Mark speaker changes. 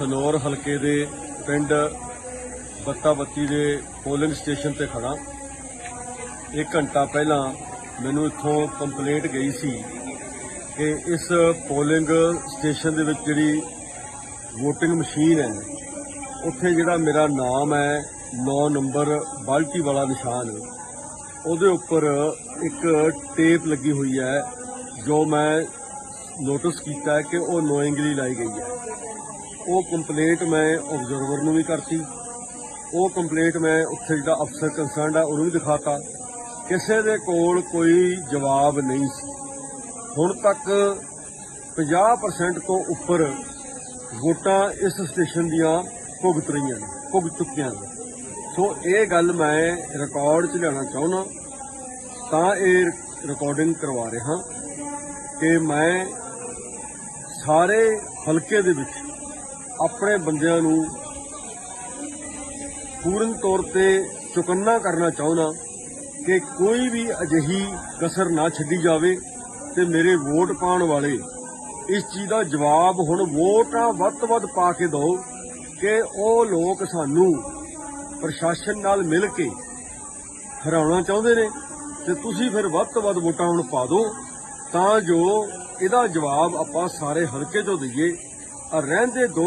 Speaker 1: ਸਨੌਰ ਹਲਕੇ ਦੇ ਪਿੰਡ ਬੱਤਾ ਬੱਤੀ ਦੇ ਪੋਲਿੰਗ ਸਟੇਸ਼ਨ ਤੇ ਖੜਾ ਇੱਕ ਘੰਟਾ ਪਹਿਲਾਂ ਮੈਨੂੰ ਇੱਥੋਂ ਕੰਪਲੇਂਟ ਗਈ ਸੀ ਕਿ ਇਸ ਪੋਲਿੰਗ ਸਟੇਸ਼ਨ ਦੇ ਵਿੱਚ ਜਿਹੜੀ VOTING ਮਸ਼ੀਨ ਹੈ, ਉੱਥੇ ਜਿਹੜਾ ਮੇਰਾ ਨਾਮ ਹੈ 9 ਨੰਬਰ ਬਾਲਟੀ ਵਾਲਾ ਨਿਸ਼ਾਨ, ਉਹਦੇ ਉੱਪਰ ਇੱਕ ਟੇਪ ਲੱਗੀ ਹੋਈ ਹੈ, ਜੋ ਮੈਂ ਨੋਟਿਸ ਕੀਤਾ ਕਿ ਉਹ ਨੋਇੰਗਲੀ ਲਾਈ ਗਈ ਹੈ। ਉਹ ਕੰਪਲੇਂਟ ਮੈਂ ਆਬਜ਼ਰਵਰ ਨੂੰ ਵੀ ਕਰਤੀ। ਉਹ ਕੰਪਲੇਂਟ ਮੈਂ ਉੱਥੇ ਜਿਹੜਾ ਅਫਸਰ ਕੰਸਰਨਡ ਆ, ਉਹਨੂੰ ਵੀ ਦਿਖਾਤਾ। ਕਿਸੇ ਦੇ ਕੋਲ ਕੋਈ ਜਵਾਬ ਨਹੀਂ ਸੀ। ਹੁਣ ਤੱਕ 50% ਤੋਂ ਉੱਪਰ ਵੋਟਾਂ ਇਸ ਸਟੇਸ਼ਨ ਦੀਆਂ ਭੁਗਤ ਰਹੀਆਂ ਨੇ, ਭੁਗਤ ਚੁੱਕੀਆਂ ਨੇ। ਸੋ ਇਹ ਗੱਲ ਮੈਂ ਰਿਕਾਰਡ 'ਚ ਲਿਆਉਣਾ ਚਾਹੁੰਦਾ, ਤਾਂ ਇਹ ਰਿਕਾਰਡਿੰਗ ਕਰਵਾ ਰਿਹਾ ਕਿ ਮੈਂ ਸਾਰੇ ਹਲਕੇ ਦੇ ਵਿੱਚ ਆਪਣੇ ਬੰਦਿਆਂ ਨੂੰ ਪੂਰਨ ਤੌਰ ਤੇ ਚੁਕੰਨਾ ਕਰਨਾ ਚਾਹੁੰਦਾ ਕਿ ਕੋਈ ਵੀ ਅਜਿਹੀ ਕਸਰ ਨਾ ਛੱਡੀ ਜਾਵੇ ਤੇ ਮੇਰੇ ਵੋਟ ਪਾਉਣ ਵਾਲੇ ਇਸ ਚੀਜ਼ ਦਾ ਜਵਾਬ ਹੁਣ ਵੋਟਾਂ ਵੱਧ ਤੋਂ ਵੱਧ ਪਾ ਕੇ ਦਿਓ ਕਿ ਉਹ ਲੋਕ ਸਾਨੂੰ ਪ੍ਰਸ਼ਾਸਨ ਨਾਲ ਮਿਲ ਕੇ ਹਰਾਉਣਾ ਚਾਹੁੰਦੇ ਨੇ ਤੇ ਤੁਸੀਂ ਫਿਰ ਵੱਧ ਤੋਂ ਵੱਧ ਵੋਟਾਂ ਹੁਣ ਪਾ ਦਿਓ ਤਾਂ ਜੋ ਇਹਦਾ ਜਵਾਬ ਆਪਾਂ ਸਾਰੇ ਹਲਕੇ ਤੋਂ ਦਈਏ ਆ ਰਹਿੰਦੇ ਦੋ